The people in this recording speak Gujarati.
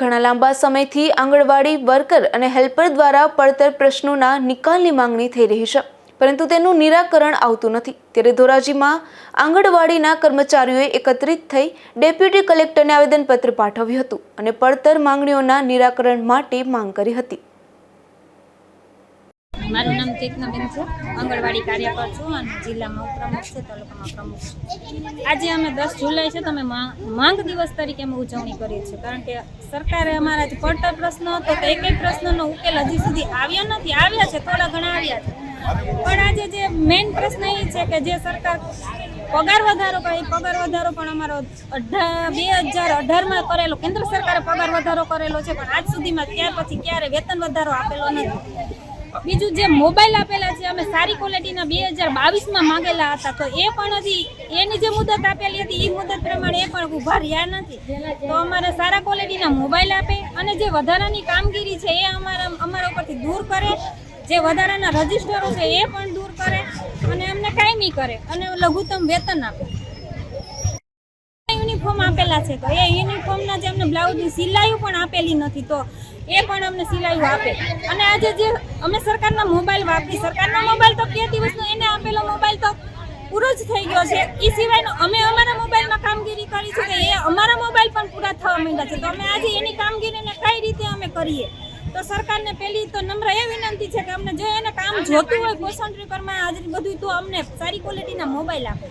ઘણા લાંબા સમયથી આંગણવાડી વર્કર અને હેલ્પર દ્વારા પડતર પ્રશ્નોના નિકાલની માંગણી થઈ રહી છે, પરંતુ તેનું નિરાકરણ આવતું નથી. ત્યારે ધોરાજીમાં આંગણવાડીના કર્મચારીઓએ એકત્રિત થઈ ડેપ્યુટી કલેક્ટરને આવેદનપત્ર પાઠવ્યું હતું અને પડતર માંગણીઓના નિરાકરણ માટે માંગ કરી હતી. મારું નામ ચેતનાબેન છે. આંગણવાડી કાર્યકર છું અને જિલ્લામાં ઉપપ્રમુખ છે, તાલુકામાં પ્રમુખ છું. આજે અમે દસ જુલાઈ છે, તો અમે મા- માંગ દિવસ તરીકે અમે ઉજવણી કરીએ છીએ. કારણ કે સરકારે અમારા જે પડતર પ્રશ્નો હતો, તો એક એક પ્રશ્નનો ઉકેલ હજી સુધી આવ્યો નથી. આવ્યા છે, થોડા ઘણા આવ્યા છે. પણ આજે જે મેઇન પ્રશ્ન એ છે કે જે સરકાર પગાર વધારો કરે પગાર વધારો પણ અમારો અઢાર બે હજાર અઢારમાં કરેલો. કેન્દ્ર સરકારે પગાર વધારો કરેલો છે, પણ આજ સુધીમાં ત્યાર પછી ક્યારે વેતન વધારો આપેલો નથી. બીજું જે મોબાઈલ આપેલા છે, અમે સારી ક્વોલિટીના બે હજાર બાવીસમાં માંગેલા હતા, તો એ પણ હજી એની જે મુદત આપેલી હતી એ મુદત પ્રમાણે એ પણ ઊભા રહ્યા નથી. તો અમારે સારા ક્વોલિટીના મોબાઈલ આપે અને જે વધારાની કામગીરી છે, એ અમારા અમારા ઉપરથી દૂર કરે. જે વધારાના રજિસ્ટરો છે, એ પણ દૂર કરે અને અમને કાયમી કરે અને લઘુત્તમ વેતન આપે. યુનિફોર્મ આપેલા છે. તો એ યુનિફોર્મના જે અમને બ્લાઉઝની સિલાઈઓ પણ આપેલી નથી તો એ પણ અમને સિલાઈઓ આપે. અને આજે જે અમે સરકારના મોબાઈલ વાપરી, સરકારનો મોબાઈલ તો બે દિવસનો એને આપેલો મોબાઈલ તો પૂરો જ થઈ ગયો છે. એ સિવાયનો અમે અમારા મોબાઈલમાં કામગીરી કરી છે કે એ અમારા મોબાઈલ પણ પૂરા થવા માંડ્યા છે. તો અમે આજે એની કામગીરીને કઈ રીતે અમે કરીએ? તો સરકારને પહેલી તો નમ્ર એ વિનંતી છે કે અમને જો એને કામ જોતું હોય ટ્રીકરમાં હાજરી બધું તો અમને સારી ક્વોલિટીના મોબાઈલ આપે.